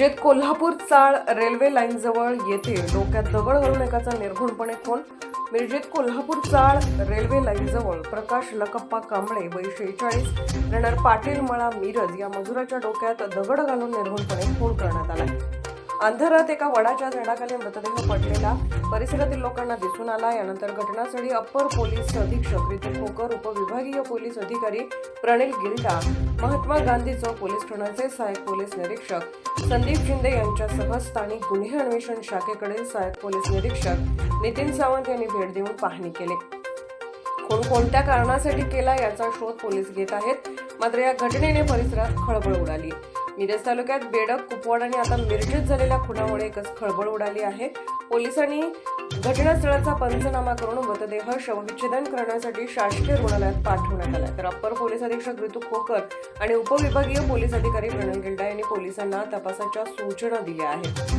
विजेत कोल्हापूर चाळ रेल्वे लाईनजवळ येते डोक्यात दगड घालून एकाचा निर्घुणपणे खून. मिरजेत कोल्हापूर चाळ रेल्वे लाईनजवळ प्रकाश लकप्पा कांबळे वय शेहेचाळीस रणर पाटील मळा मिरज या मजुराच्या डोक्यात दगड घालून निर्घुणपणे खून करण्यात आला अंधारात एका वडाच्या झाडाखाली मृतदेह पडलेला परिसरातील लोकांना दिसून आला यानंतर घटनास्थळी अप्पर पोलीस अधीक्षक रितू खोकर उपविभागीय पोलीस अधिकारी प्रणिल गिल्डा महात्मा गांधी चौक पोलीस ठाण्याचे सहाय्यक पोलीस निरीक्षक संदीप शिंदे यांच्यासह स्थानिक गुन्हे अन्वेषण शाखेकडील सहाय्यक पोलीस निरीक्षक नितीन सावंत यांनी भेट देऊन पाहणी केली. कोण कोणत्या कारणासाठी केला याचा शोध पोलीस घेत आहेत मात्र या घटनेने परिसरात खळबळ उडाली. मिरज तालुक्यात बेडक कुपवाड आणि आता मिरजेत झालेल्या खुनामुळे एकच खळबळ उडाली आहे. पोलिसांनी घटनास्थळाचा पंचनामा करून मृतदेह शवविच्छेदन करण्यासाठी शासकीय रुग्णालयात पाठवण्यात आला तर अप्पर पोलीस अधीक्षक ऋतू खोकर आणि उपविभागीय पोलीस अधिकारी प्रणव गिल्डा यांनी पोलिसांना तपासाच्या सूचना दिल्या आहेत.